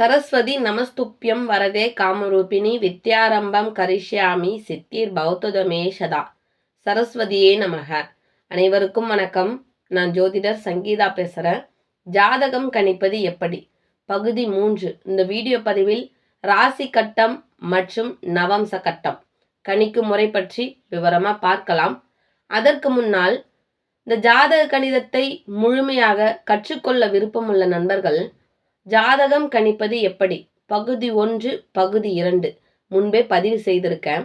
சரஸ்வதி நமஸ்துப்யம் வரதே காமரூபிணி வித்யாரம்பம் கரிஷ்யாமி சித்திர் பௌத்ததமே சதா. சரஸ்வதியே நமக. அனைவருக்கும் வணக்கம். நான் ஜோதிடர் சங்கீதா பேசுகிறேன் ஜாதகம் கணிப்பது எப்படி? பகுதி மூன்று. இந்த வீடியோ பதிவில் ராசி கட்டம் மற்றும் நவம்ச கட்டம். கணிக்கும் முறை பற்றி விவரமாக பார்க்கலாம். அதற்கு முன்னால் இந்த ஜாதக கணிதத்தை முழுமையாக கற்றுக்கொள்ள விருப்பமுள்ள நண்பர்கள் ஜாதகம் கணிப்பது எப்படி? பகுதி ஒன்று பகுதி இரண்டு. முன்பே பதிவு செய்திருக்கேன்.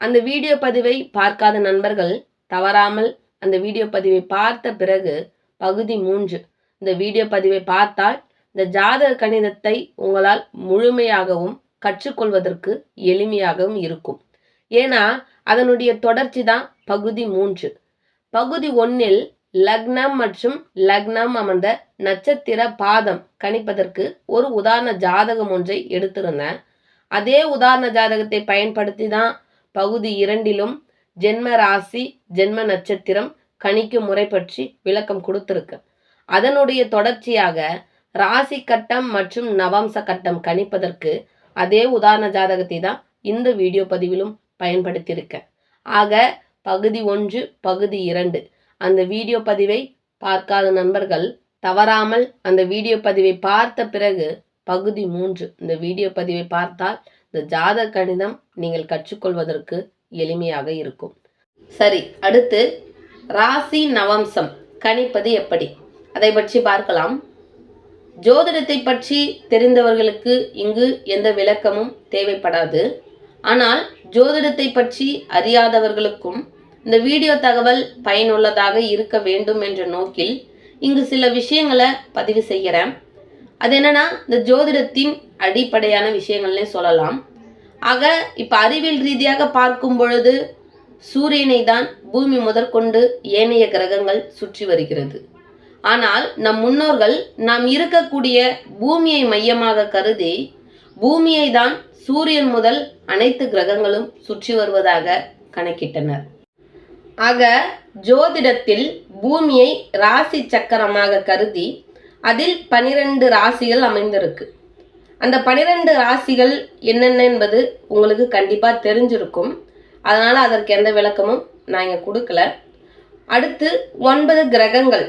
அந்த வீடியோ பதிவை பார்க்காத நண்பர்கள் தவறாமல் அந்த வீடியோ பதிவை பார்த்த பிறகு பகுதி மூன்று. இந்த வீடியோ பதிவை பார்த்தால் இந்த ஜாதக கணிதத்தை உங்களால் முழுமையாகவும் கற்றுக்கொள்வதற்கு எளிமையாகவும் இருக்கும். ஏன்னா அதனுடைய தொடர்ச்சி தான் பகுதி மூன்று. பகுதி ஒன்றில் லக்னம் மற்றும் லக்னம் அமர்ந்த நட்சத்திர பாதம் கணிப்பதற்கு ஒரு உதாரண ஜாதகம் ஒன்றை எடுத்திருந்தேன். அதே உதாரண ஜாதகத்தை பயன்படுத்தி தான் பகுதி இரண்டிலும் ஜென்ம ராசி ஜென்ம நட்சத்திரம் கணிக்கும் முறை பற்றி விளக்கம் கொடுத்துருக்கேன் அதனுடைய தொடர்ச்சியாக ராசி கட்டம் மற்றும் நவம்ச கட்டம் கணிப்பதற்கு அதே உதாரண ஜாதகத்தை தான் இந்த வீடியோ பதிவிலும் பயன்படுத்தியிருக்கேன். ஆக பகுதி ஒன்று பகுதி இரண்டு அந்த வீடியோ பதிவை பார்க்காத நண்பர்கள் தவறாமல் அந்த வீடியோ பதிவை பார்த்த பிறகு பகுதி மூன்று இந்த வீடியோ பதிவை பார்த்தால் இந்த ஜாத கணிதம் நீங்கள் கற்றுக்கொள்வதற்கு எளிமையாக இருக்கும். சரி அடுத்து ராசி நவம்சம் கணிப்பது எப்படி? அதை பற்றி பார்க்கலாம். ஜோதிடத்தை பற்றி தெரிந்தவர்களுக்கு இங்கு எந்த விளக்கமும் தேவைப்படாது. ஆனால் ஜோதிடத்தை பற்றி அறியாதவர்களுக்கும் இந்த வீடியோ தகவல் பயனுள்ளதாக இருக்க வேண்டும் என்ற நோக்கில் இங்கு சில விஷயங்களை பதிவு செய்கிறேன். அது என்னன்னா இந்த ஜோதிடத்தின் அடிப்படையான விஷயங்கள்னே சொல்லலாம். ஆக இப்போ அறிவியல் ரீதியாக பார்க்கும் பொழுது சூரியனை தான் பூமி முதற்கொண்டு ஏனைய கிரகங்கள் சுற்றி வருகிறது. ஆனால் நம் முன்னோர்கள் நாம் இருக்கக்கூடிய பூமியை மையமாக கருதி பூமியை தான் சூரியன் முதல் அனைத்து கிரகங்களும் சுற்றி வருவதாக கணக்கிட்டனர். ஆக ஜோதிடத்தில் பூமியை ராசி சக்கரமாக கருதி அதில் பனிரெண்டு ராசிகள் அமைந்திருக்கு. அந்த பனிரெண்டு ராசிகள் என்னென்ன என்பது உங்களுக்கு கண்டிப்பாக தெரிஞ்சிருக்கும். அதனால் அதற்கு எந்த விளக்கமும் நான் இங்கே கொடுக்கல. அடுத்து ஒன்பது கிரகங்கள்.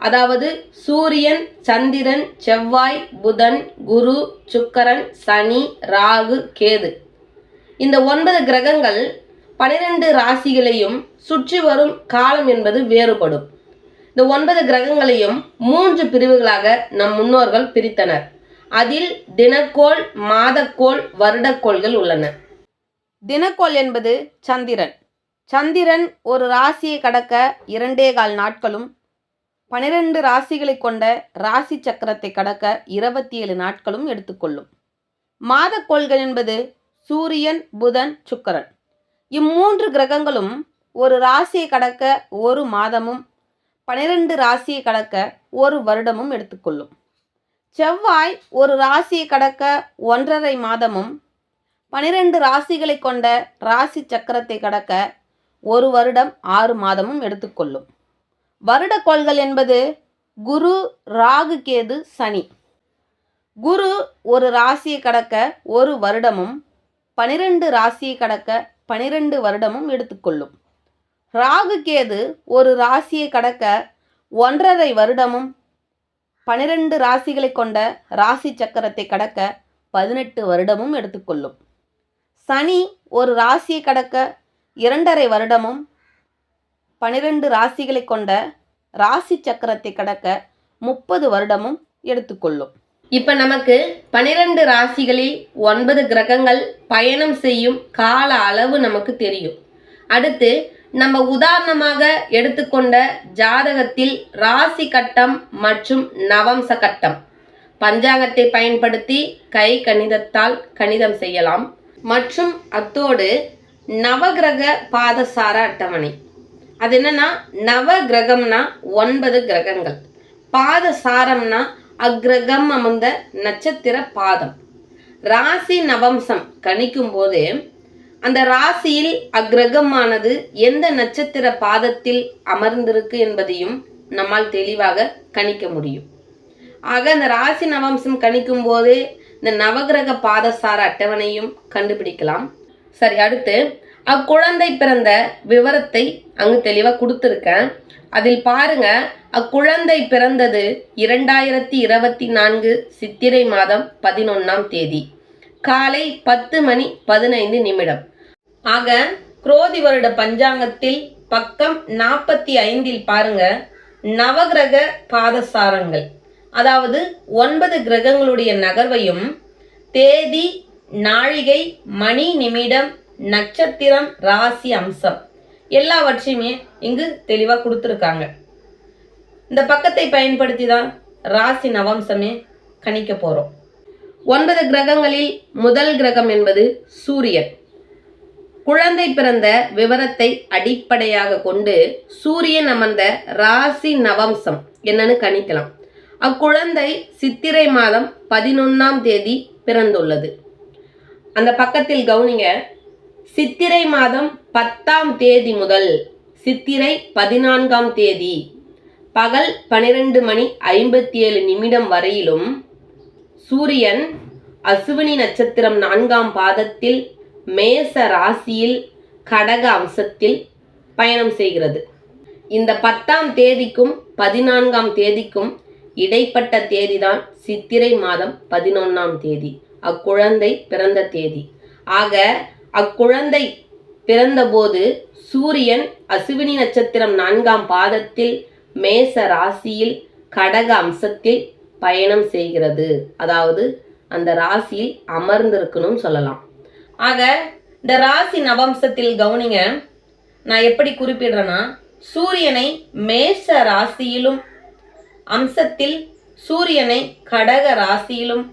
அதாவது சூரியன் சந்திரன் செவ்வாய் புதன் குரு சுக்கரன் சனி ராகு கேது. இந்த ஒன்பது கிரகங்கள் பனிரெண்டு ராசிகளையும் சுற்றி வரும் காலம் என்பது வேறுபடும். இந்த ஒன்பது கிரகங்களையும் மூன்று பிரிவுகளாக நம் முன்னோர்கள் பிரித்தனர். அதில் தினக்கோள் மாதக்கோள் வருடக்கோள்கள் உள்ளன. தினக்கோள் என்பது சந்திரன். சந்திரன் ஒரு ராசியை கடக்க இரண்டே கால் நாட்களும் பனிரெண்டு ராசிகளை கொண்ட ராசி சக்கரத்தை கடக்க இருபத்தி ஏழு நாட்களும் எடுத்துக்கொள்ளும். மாதக்கோள்கள் என்பது சூரியன் புதன் சுக்கரன். இம்மூன்று கிரகங்களும் ஒரு ராசியை கடக்க ஒரு மாதமும் பனிரெண்டு ராசியை கடக்க ஒரு வருடமும் எடுத்துக்கொள்ளும். செவ்வாய் ஒரு ராசியை கடக்க ஒன்றரை மாதமும் பனிரெண்டு ராசிகளை கொண்ட ராசி சக்கரத்தை கடக்க ஒரு வருடம் ஆறு மாதமும் எடுத்துக்கொள்ளும். வருடக்கோள்கள் என்பது குரு ராகு கேது சனி. குரு ஒரு ராசியை கடக்க ஒரு வருடமும் பனிரெண்டு ராசியை கடக்க பனிரெண்டு வருடமும் எடுத்துக்கொள்ளும். ராகு கேது ஒரு ராசியை கடக்க ஒன்றரை வருடமும் பனிரெண்டு ராசிகளை கொண்ட ராசி சக்கரத்தை கடக்க பதினெட்டு வருடமும் எடுத்துக்கொள்ளும். சனி ஒரு ராசியை கடக்க இரண்டரை வருடமும் பனிரெண்டு ராசிகளை கொண்ட ராசி சக்கரத்தை கடக்க முப்பது வருடமும் எடுத்துக்கொள்ளும். இப்போ நமக்கு பனிரெண்டு ராசிகளில் ஒன்பது கிரகங்கள் பயணம் செய்யும் கால அளவு நமக்கு தெரியும். அடுத்து நம்ம உதாரணமாக எடுத்துக்கொண்ட ஜாதகத்தில் ராசி கட்டம் மற்றும் நவம்ச கட்டம். பஞ்சாங்கத்தை பயன்படுத்தி கை கணிதத்தால் கணிதம் செய்யலாம். மற்றும் அத்தோடு நவகிரக பாதசார அட்டவணை. அது என்னன்னா நவ கிரகம்னா ஒன்பது கிரகங்கள். பாதசாரம்னா அக்ரகம் அமர்ந்த நட்சத்திர பாதம். ராசி நவம்சம் கணிக்கும் போது அந்த ராசியில் அக்கிரகமானது எந்த நட்சத்திர பாதத்தில் அமர்ந்திருக்கு என்பதையும் நம்மால் தெளிவாக கணிக்க முடியும். ஆக அந்த ராசி நவம்சம் கணிக்கும் போதே இந்த நவகிரக பாதசார அட்டவணையும் கண்டுபிடிக்கலாம். சரி அடுத்து அக்குழந்தை பிறந்த விவரத்தை அங்கு தெளிவாக கொடுத்துருக்கேன். அதில் பாருங்க அக்குழந்தை பிறந்தது இரண்டாயிரத்தி இருபத்தி நான்கு சித்திரை மாதம் பதினொன்றாம் தேதி. காலை பத்து மணி பதினைந்து நிமிடம். ஆக குரோதி வருட பஞ்சாங்கத்தில் பக்கம் நாற்பத்தி ஐந்தில் பாருங்க நவகிரக பாதசாரங்கள். அதாவது ஒன்பது கிரகங்களுடைய நகர்வையும் தேதி நாழிகை மணி நிமிடம் நட்சத்திரம் ராசி அம்சம். எல்லாவற்றையுமே இங்கு தெளிவாக கொடுத்துருக்காங்க. இந்த பக்கத்தை பயன்படுத்தி தான் ராசி நவம்சமே கணிக்க போகிறோம் ஒன்பது கிரகங்களில் முதல் கிரகம் என்பது சூரியன். குழந்தை பிறந்த விவரத்தை அடிப்படையாக கொண்டு சூரியன் அமர்ந்த ராசி நவம்சம் என்னன்னு கணிக்கலாம். அக்குழந்தை சித்திரை மாதம் பதினொன்றாம் தேதி பிறந்துள்ளது. அந்த பக்கத்தில் கவுனிங்க சித்திரை மாதம் பத்தாம் தேதி முதல் சித்திரை பதினான்காம் தேதி பகல் பனிரெண்டு மணி ஐம்பத்தி ஏழு நிமிடம் வரையிலும் சூரியன் அசுவினி நட்சத்திரம் நான்காம் பாதத்தில் மேச ராசியில் கடக அம்சத்தில் பயணம் செய்கிறது. இந்த பத்தாம் தேதிக்கும் பதினான்காம் தேதிக்கும் இடைப்பட்ட தேதிதான் சித்திரை மாதம் பதினொன்றாம் தேதி. அக்குழந்தை பிறந்த தேதி. ஆக அக்குழந்தை பிறந்தபோது சூரியன் அசுவினி நட்சத்திரம் நான்காம் பாதத்தில் மேச ராசியில் கடக அம்சத்தில் பயணம் செய்கிறது. அதாவது அந்த ராசியில் அமர்ந்திருக்கணும் சொல்லலாம். ஆக இந்த ராசி நவம்சத்தில் கவனிங்க நான் எப்படி குறிப்பிடுறேன்னா சூரியனை மேஷ ராசியிலும் அம்சத்தில் சூரியனை கடக ராசியிலும்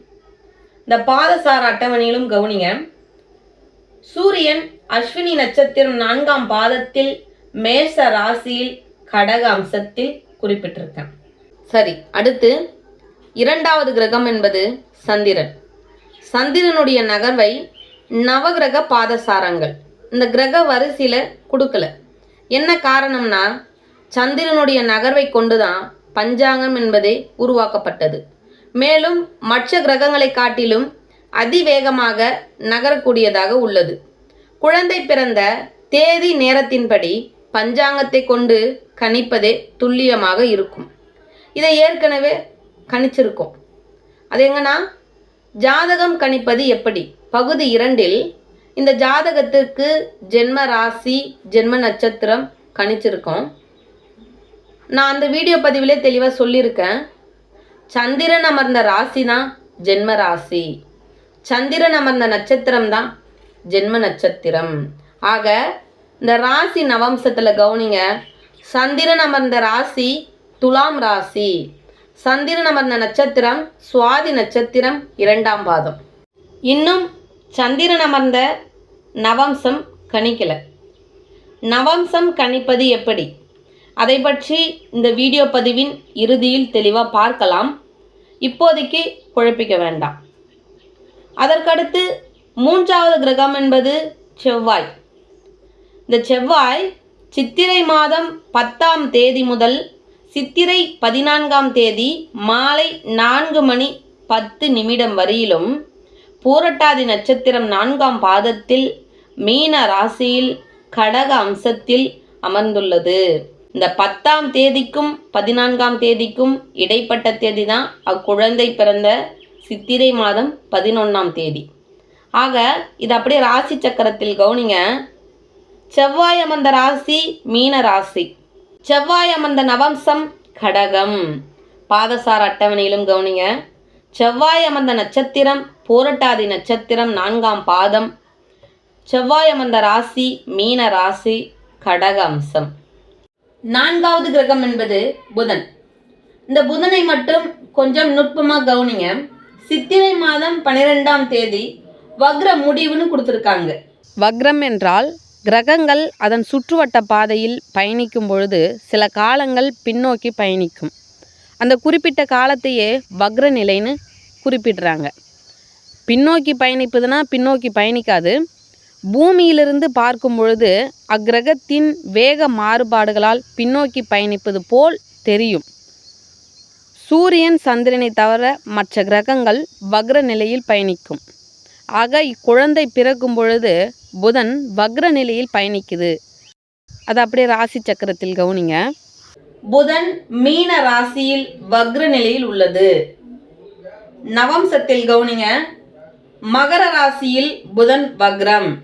இந்த பாதசார அட்டவணையிலும் கவனிங்க. சூரியன் அஸ்வினி நட்சத்திரம் நான்காம் பாதத்தில் மேஷ ராசியில் கடக அம்சத்தில் குறிப்பிட்டிருக்கேன். சரி அடுத்து இரண்டாவது கிரகம் என்பது சந்திரன். சந்திரனுடைய நகர்வை நவகிரக பாதசாரங்கள் இந்த கிரக வரிசையில் கொடுக்கல. என்ன காரணம்னா சந்திரனுடைய நகர்வை கொண்டுதான் பஞ்சாங்கம் என்பதே உருவாக்கப்பட்டது. மேலும் மற்ற கிரகங்களை காட்டிலும் அதிவேகமாக நகரக்கூடியதாக உள்ளது. குழந்தை பிறந்த தேதி நேரத்தின்படி பஞ்சாங்கத்தை கொண்டு கணிப்பதே துல்லியமாக இருக்கும். இதை ஏற்கனவே கணிச்சிருக்கோம். அது எங்கன்னா ஜாதகம் கணிப்பது எப்படி? பகுதி இரண்டில் இந்த ஜாதகத்திற்கு ஜென்ம ராசி ஜென்ம நட்சத்திரம் கணிச்சிருக்கோம். நான் அந்த வீடியோ பதிவிலே தெளிவாக சொல்லியிருக்கேன். சந்திரன் அமர்ந்த ராசி தான் ஜென்ம ராசி. சந்திரன் அமர்ந்த நட்சத்திரம் தான் ஜென்ம நட்சத்திரம். ஆக இந்த ராசி நவம்சத்தில் கவனிங்க சந்திரன் அமர்ந்த ராசி துலாம் ராசி. சந்திரன் அமர்ந்த நட்சத்திரம் சுவாதி நட்சத்திரம் இரண்டாம் பாதம். இன்னும் சந்திரன் அமர்ந்த நவம்சம் கணிக்கல. நவம்சம் கணிப்பது எப்படி? அதை பற்றி இந்த வீடியோ பதிவின் இறுதியில் தெளிவாக பார்க்கலாம். இப்போதைக்கு குழப்பிக்க வேண்டாம். அதற்கடுத்து மூன்றாவது கிரகம் என்பது செவ்வாய். இந்த செவ்வாய் சித்திரை மாதம் பத்தாம் தேதி முதல் சித்திரை பதினான்காம் தேதி மாலை நான்கு மணி பத்து நிமிடம் வரையிலும் பூரட்டாதி நட்சத்திரம் நான்காம் பாதத்தில் மீன ராசியில் கடக அம்சத்தில் அமர்ந்துள்ளது. இந்த பத்தாம் தேதிக்கும் பதினான்காம் தேதிக்கும் இடைப்பட்ட தேதி தான் அக்குழந்தை பிறந்த சித்திரை மாதம் பதினொன்றாம் தேதி. ஆக இது அப்படியே ராசி சக்கரத்தில் கவனிங்க. செவ்வாய் அமர்ந்த ராசி மீன ராசி. செவ்வாய் அமர்ந்த நவம்சம் கடகம். பாதசார அட்டவணையிலும் கவனிங்க. செவ்வாய் அமர்ந்த நட்சத்திரம் போரட்டாதி நட்சத்திரம் நான்காம் பாதம். செவ்வாய் அமர்ந்த ராசி மீன ராசி கடக அம்சம். நான்காவது கிரகம் என்பது புதன். இந்த புதனை மட்டும் கொஞ்சம் நுட்பமாக கவனிங்க. சித்திரை மாதம் பன்னிரெண்டாம் தேதி வக்ர முடிவுன்னு கொடுத்துருக்காங்க. வக்ரம் என்றால் கிரகங்கள் அதன் சுற்றுவட்ட பாதையில் பயணிக்கும் பொழுது சில காலங்கள் பின்னோக்கி பயணிக்கும். அந்த குறிப்பிட்ட காலத்தையே வக்ர நிலைன்னு குறிப்பிடுறாங்க. பின்னோக்கி பயணிப்பதுனா பின்னோக்கி பயணிக்காது. பூமியிலிருந்து பார்க்கும் பொழுது அக்கிரகத்தின் வேக மாறுபாடுகளால் பின்னோக்கி பயணிப்பது போல் தெரியும். சூரியன் சந்திரனை தவிர மற்ற கிரகங்கள் வக்ர நிலையில் பயணிக்கும். ஆக இக்குழந்தை பிறக்கும் பொழுது புதன் வக்ர நிலையில் பயணிக்குது. அது அப்படியே ராசி சக்கரத்தில் கவனிங்க. புதன் மீன ராசியில் வக்ர நிலையில் உள்ளது. நவம்சத்தில் கவுனிங்க. மகர ராசியில் புதன் வக்ரம்.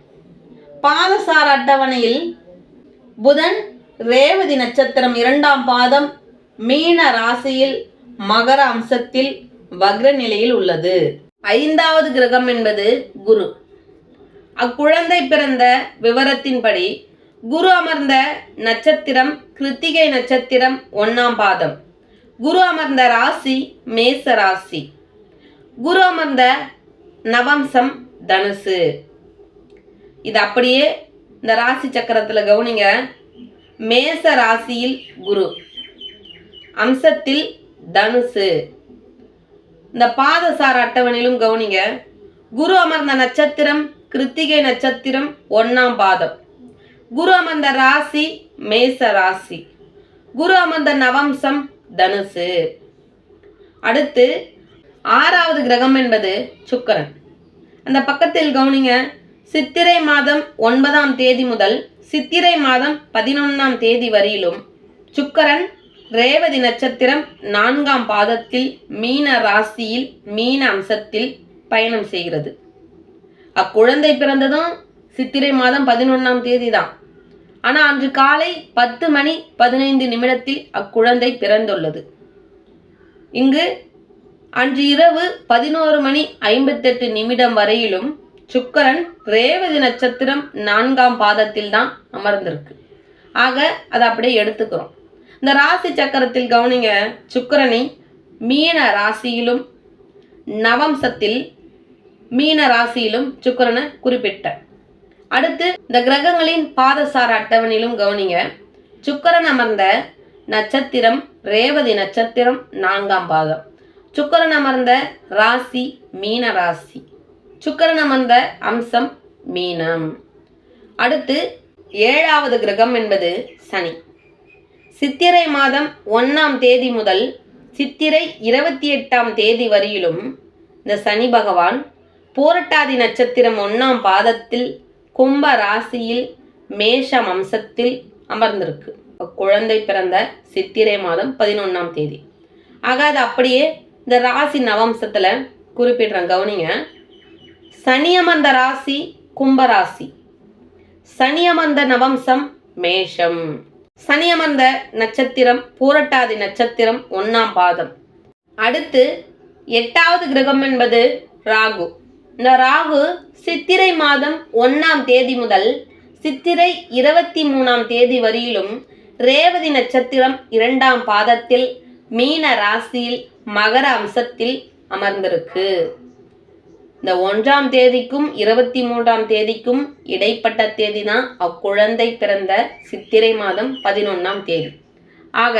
பாதசார அட்டவணையில் புதன் ரேவதி நட்சத்திரம் இரண்டாம் பாதம் மீன ராசியில் மகர அம்சத்தில் வக்ர நிலையில் உள்ளது. ஐந்தாவது கிரகம் என்பது குரு. அக்குழந்தை பிறந்த விவரத்தின்படி குரு அமர்ந்த நட்சத்திரம் கிருத்திகை நட்சத்திரம் ஒன்னாம் பாதம். குரு அமர்ந்த ராசி மேச ராசி. குரு அமர்ந்த நவம்சம் தனுசு. இது அப்படியே இந்த ராசி சக்கரத்தில் கவனிங்க. மேச ராசியில் குரு. அம்சத்தில் தனுசு. இந்த பாதசார அட்டவணையிலும் கவனிங்க. குரு அமர்ந்த நட்சத்திரம் கிருத்திகை நட்சத்திரம் ஒன்னாம் பாதம். குரு அமர்ந்த ராசி மேச ராசி. குரு அமர்ந்த நவம்சம் தனுசு. அடுத்து ஆறாவது கிரகம் என்பது சுக்கரன். அந்த பக்கத்தில் கவனிங்க. சித்திரை மாதம் ஒன்பதாம் தேதி முதல் சித்திரை மாதம் பதினொன்றாம் தேதி வரையிலும் சுக்கரன் ரேவதி நட்சத்திரம் நான்காம் பாதத்தில் மீன ராசியில் மீன அம்சத்தில் பயணம் செய்கிறது. அக்குழந்தை பிறந்ததும் சித்திரை மாதம் பதினொன்றாம் தேதி தான் ஆனால் அன்று காலை பத்து மணி பதினைந்து நிமிடத்தில் அக்குழந்தை பிறந்துள்ளது. இங்கு அன்று இரவு பதினோரு மணி ஐம்பத்தெட்டு நிமிடம் வரையிலும் சுக்கரன் ரேவதி நட்சத்திரம் நான்காம் பாதத்தில் தான் அமர்ந்திருக்கு. ஆக அதை அப்படியே எடுத்துக்கிறோம். இந்த ராசி சக்கரத்தில் கவனிங்க சுக்கிரனை மீன ராசியிலும் நவம்சத்தில் மீன ராசியிலும் சுக்கிரனை குறிப்பிட்ட. அடுத்து இந்த கிரகங்களின் பாதசார அட்டவணையிலும் கவனிங்க சுக்கிரன் அமர்ந்த நட்சத்திரம் ரேவதி நட்சத்திரம் நான்காம் பாதம். சுக்கரன் அமர்ந்த ராசி மீன ராசி. சுக்கிரன் அமர்ந்த அம்சம் மீனம். அடுத்து ஏழாவது கிரகம் என்பது சனி. சித்திரை மாதம் ஒன்றாம் தேதி முதல் சித்திரை இருபத்தி எட்டாம் தேதி வரையிலும் இந்த சனி பகவான் போரட்டாதி நட்சத்திரம் ஒன்றாம் பாதத்தில் கும்ப ராசியில் மேஷம் அம்சத்தில் அமர்ந்திருக்கு. குழந்தை பிறந்த சித்திரை மாதம் பதினொன்றாம் தேதி. ஆக அது அப்படியே இந்த ராசி நவம்சத்தில் குறிப்பிடுறேன் கவனிங்க. சனியமந்த ராசி கும்பராசி சனியமந்த நவம்சம் மேஷம். சனி அமர்ந்த நட்சத்திரம் பூரட்டாதி நட்சத்திரம் ஒன்னாம் பாதம். அடுத்து எட்டாவது கிரகம் என்பது ராகு. இந்த ராகு சித்திரை மாதம் ஒன்னாம் தேதி முதல் சித்திரை இருபத்தி மூணாம் தேதி வரையிலும் ரேவதி நட்சத்திரம் இரண்டாம் பாதத்தில் மீன ராசியில் மகர அம்சத்தில் அமர்ந்திருக்கு. இந்த ஒன்றாம் தேதிக்கும் இருபத்தி மூன்றாம் தேதிக்கும் இடைப்பட்ட தேதி தான் அக்குழந்தை பிறந்த சித்திரை மாதம் பதினொன்றாம் தேதி. ஆக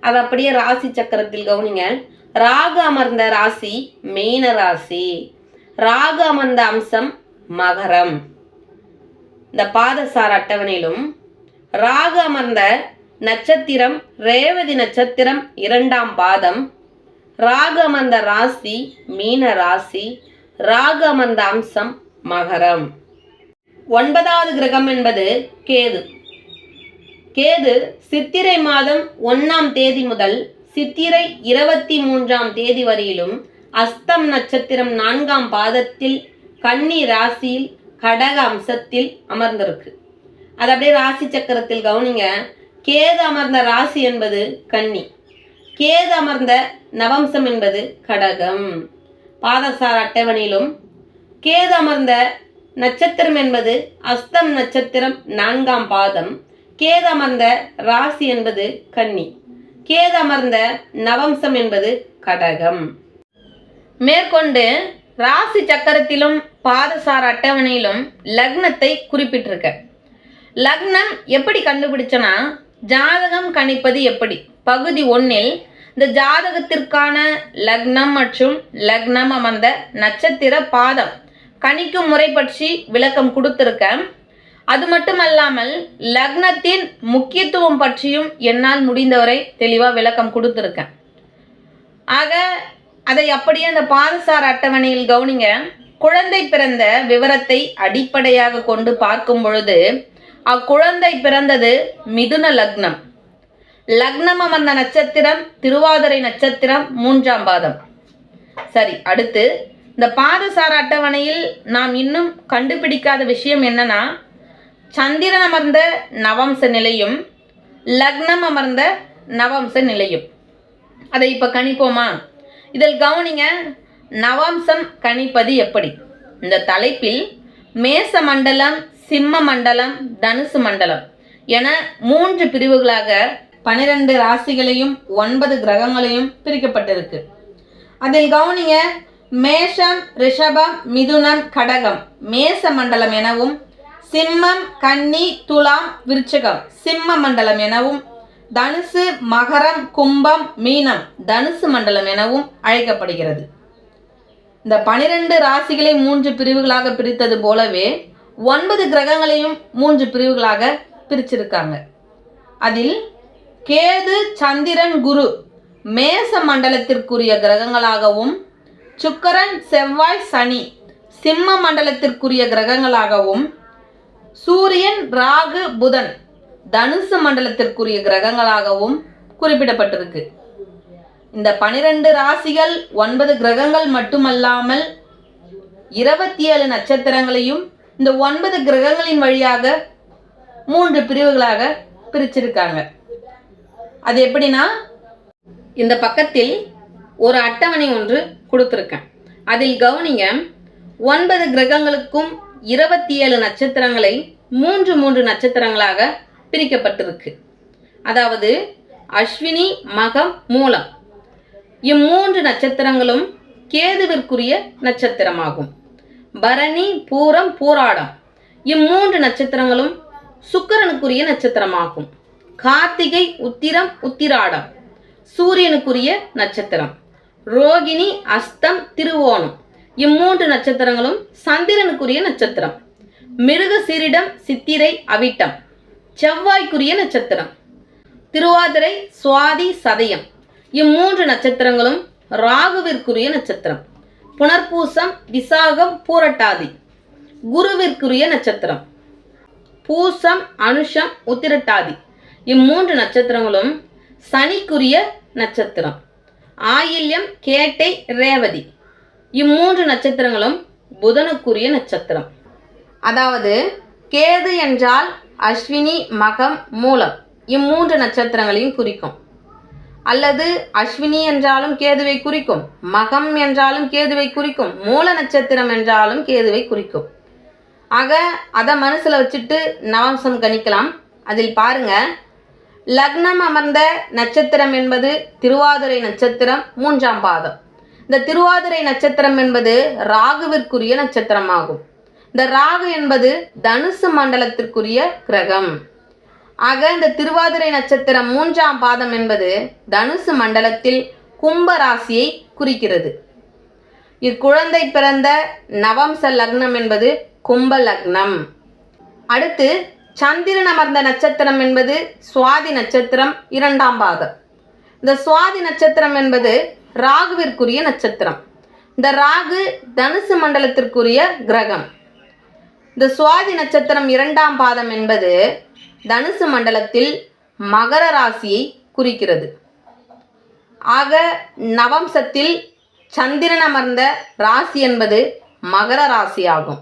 அது அப்படியே ராசி சக்கரத்தில் கவனிங்க. ராகு அமர்ந்த ராசி மீன ராசி. ராகு அமர்ந்த அம்சம் மகரம். இந்த பாதசார அட்டவணையிலும் ராகு அமர்ந்த நட்சத்திரம் ரேவதி நட்சத்திரம் இரண்டாம் பாதம். ராகு அமர்ந்த ராசி மீன ராசி. ராகு அமர்ந்த அம்சம் மகரம். ஒன்பதாவது கிரகம் என்பது கேது. கேது சித்திரை மாதம் ஒன்னாம் தேதி முதல் சித்திரை இருபத்தி மூன்றாம் தேதி வரையிலும் அஸ்தம் நட்சத்திரம் நான்காம் பாதத்தில் கன்னி ராசியில் கடக அம்சத்தில் அமர்ந்திருக்கு. அது அப்படியே ராசி சக்கரத்தில் கவனிங்க. கேது அமர்ந்த ராசி என்பது கன்னி. கேது அமர்ந்த நவம்சம் என்பது கடகம். பாதசார அட்டவணையிலும் கேது அமர்ந்த நட்சத்திரம் என்பது அஸ்தம் நட்சத்திரம் நான்காம் பாதம். கேது அமர்ந்த ராசி என்பது கன்னி. கேது அமர்ந்த நவம்சம் என்பது கடகம். மேற்கொண்டு ராசி சக்கரத்திலும் பாதசார அட்டவணையிலும் லக்னத்தை குறிப்பிட்டிருக்க. லக்னம் எப்படி கண்டுபிடிச்சனா? ஜாதகம் கணிப்பது எப்படி? பகுதி ஒன்றில் இந்த ஜாதகத்திற்கான லக்னம் மற்றும் லக்னம் அமர்ந்த நட்சத்திர பாதம் கணிக்கும் முறை பற்றி விளக்கம் கொடுத்துருக்கேன். அது மட்டுமல்லாமல் லக்னத்தின் முக்கியத்துவம் பற்றியும் என்னால் முடிந்தவரை தெளிவாக விளக்கம் கொடுத்துருக்கேன். ஆக அதை அப்படியே அந்த பாதசார் அட்டவணையில் கவனிங்க. குழந்தை பிறந்த விவரத்தை அடிப்படையாக கொண்டு பார்க்கும் பொழுது அக்குழந்தை பிறந்தது மிதுன லக்னம். லக்னம் அமர்ந்த நட்சத்திரம் திருவாதிரை நட்சத்திரம் மூன்றாம் பாதம். சரி அடுத்து இந்த பாதசார அட்டவணையில் நாம் இன்னும் கண்டுபிடிக்காத விஷயம் என்னன்னா சந்திரன் அமர்ந்த நவம்ச நிலையும் லக்னம் அமர்ந்த நவம்ச நிலையும். அதை இப்போ கணிப்போமா? இதில் கவனிங்க நவம்சம் கணிப்பது எப்படி? இந்த தலைப்பில் மேச மண்டலம் சிம்ம மண்டலம் தனுசு மண்டலம் என மூன்று பிரிவுகளாக பனிரெண்டு ராசிகளையும் ஒன்பது கிரகங்களையும் பிரிக்கப்பட்டிருக்கு. அதில் கவனிங்க மேஷம் ரிஷபம் மிதுனம் கடகம். மேச மண்டலம் எனவும் சிம்மம் கன்னி துலாம் விருச்சகம். சிம்ம மண்டலம் எனவும் தனுசு மகரம் கும்பம் மீனம் தனுசு மண்டலம் எனவும் அழைக்கப்படுகிறது. இந்த பனிரெண்டு ராசிகளை மூன்று பிரிவுகளாக பிரித்தது போலவே ஒன்பது கிரகங்களையும் மூன்று பிரிவுகளாக பிரிச்சிருக்காங்க. அதில் கேது சந்திரன் குரு மேச மண்டலத்திற்குரிய கிரகங்களாகவும் சுக்கரன் செவ்வாய் சனி சிம்ம மண்டலத்திற்குரிய கிரகங்களாகவும் சூரியன் ராகு புதன் தனுசு மண்டலத்திற்குரிய கிரகங்களாகவும் குறிப்பிடப்பட்டிருக்கு. இந்த பனிரெண்டு ராசிகள் ஒன்பது கிரகங்கள் மட்டுமல்லாமல் இருபத்தி ஏழு நட்சத்திரங்களையும் இந்த ஒன்பது கிரகங்களின் வழியாக மூன்று பிரிவுகளாக பிரிச்சிருக்காங்க. அது எப்படின்னா இந்த பக்கத்தில் ஒரு அட்டவணை ஒன்று கொடுத்துருக்கேன். அதில் கவனிங்க ஒன்பது கிரகங்களுக்கும் இருபத்தி ஏழு நட்சத்திரங்களை மூன்று மூன்று நட்சத்திரங்களாக பிரிக்கப்பட்டிருக்கு. அதாவது அஸ்வினி மகம் மூலம். இம்மூன்று நட்சத்திரங்களும் கேதுவிற்குரிய நட்சத்திரமாகும். பரணி பூரம் பூராடம். இம்மூன்று நட்சத்திரங்களும் சுக்கிரனுக்குரிய நட்சத்திரமாகும். கார்த்திகை உத்திரம் உத்திராடம். சூரியனுக்குரிய நட்சத்திரம். ரோகிணி அஸ்தம் திருவோணம். இம்மூன்று நட்சத்திரங்களும் சந்திரனுக்குரிய நட்சத்திரம். மிருக சிறிடம் சித்திரை அவிட்டம். செவ்வாய்க்குரிய நட்சத்திரம். திருவாதிரை சுவாதி சதயம். இம்மூன்று நட்சத்திரங்களும் ராகுவிற்குரிய நட்சத்திரம். புனர்பூசம் விசாகம் பூரட்டாதி. குருவிற்குரிய நட்சத்திரம். பூசம் அனுஷம் உத்திரட்டாதி. இம்மூன்று நட்சத்திரங்களும் சனிக்குரிய நட்சத்திரம். ஆயில்யம் கேட்டை ரேவதி. இம்மூன்று நட்சத்திரங்களும் புதனுக்குரிய நட்சத்திரம். அதாவது கேது என்றால் அஸ்வினி மகம் மூலம். இம்மூன்று நட்சத்திரங்களையும் குறிக்கும். அல்லது அஸ்வினி என்றாலும் கேதுவை குறிக்கும். மகம் என்றாலும் கேதுவை குறிக்கும். மூல நட்சத்திரம் என்றாலும் கேதுவை குறிக்கும். ஆக அதை மனசில் வச்சுட்டு நவம்சம் கணிக்கலாம். அதில் பாருங்க லக்னம் அமர்ந்த நட்சத்திரம் என்பது திருவாதிரை நட்சத்திரம் மூன்றாம் பாதம். இந்த திருவாதிரை நட்சத்திரம் என்பது ராகுவிற்குரிய நட்சத்திரமாகும். இந்த ராகு என்பது தனுசு மண்டலத்திற்குரிய கிரகம். ஆக இந்த திருவாதிரை நட்சத்திரம் மூன்றாம் பாதம் என்பது தனுசு மண்டலத்தில் கும்ப ராசியை குறிக்கிறது. இக்குழந்தை பிறந்த நவம்ச லக்னம் என்பது கும்ப லக்னம். அடுத்து சந்திரன் அமர்ந்த நட்சத்திரம் என்பது சுவாதி நட்சத்திரம் இரண்டாம் பாதம் இந்த சுவாதி நட்சத்திரம் என்பது ராகுவிற்குரிய நட்சத்திரம். இந்த ராகு தனுசு மண்டலத்திற்குரிய கிரகம். இந்த சுவாதி நட்சத்திரம் இரண்டாம் பாதம் என்பது தனுசு மண்டலத்தில் மகர ராசியை குறிக்கிறது. ஆக நவம்சத்தில் சந்திரன் அமர்ந்த ராசி என்பது மகர ராசி ஆகும்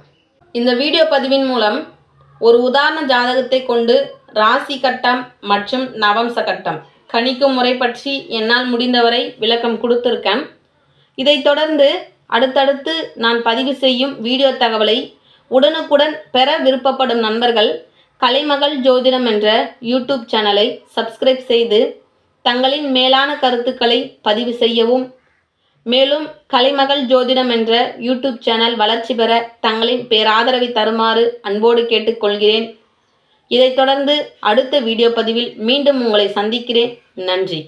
இந்த வீடியோ பதிவின் மூலம் ஒரு உதாரண ஜாதகத்தை கொண்டு ராசி கட்டம் மற்றும் நவம்ச கட்டம் கணிக்கும் முறை பற்றி என்னால் முடிந்தவரை விளக்கம் கொடுத்துருக்கேன். இதைத் தொடர்ந்து அடுத்தடுத்து நான் பதிவு செய்யும் வீடியோ தகவலை உடனுக்குடன் பெற விருப்பப்படும் நண்பர்கள் கலைமகள் ஜோதிடம் என்ற யூடியூப் சேனலை சப்ஸ்கிரைப் செய்து தங்களின் மேலான கருத்துக்களை பதிவு செய்யவும் மேலும் கலைமகள் ஜோதிடம் என்ற யூடியூப் சேனல் வளர்ச்சி பெற தங்களின் பேராதரவை தருமாறு அன்போடு கேட்டுக்கொள்கிறேன். இதைத் தொடர்ந்து அடுத்த வீடியோ பதிவில் மீண்டும் உங்களை சந்திக்கிறேன். நன்றி.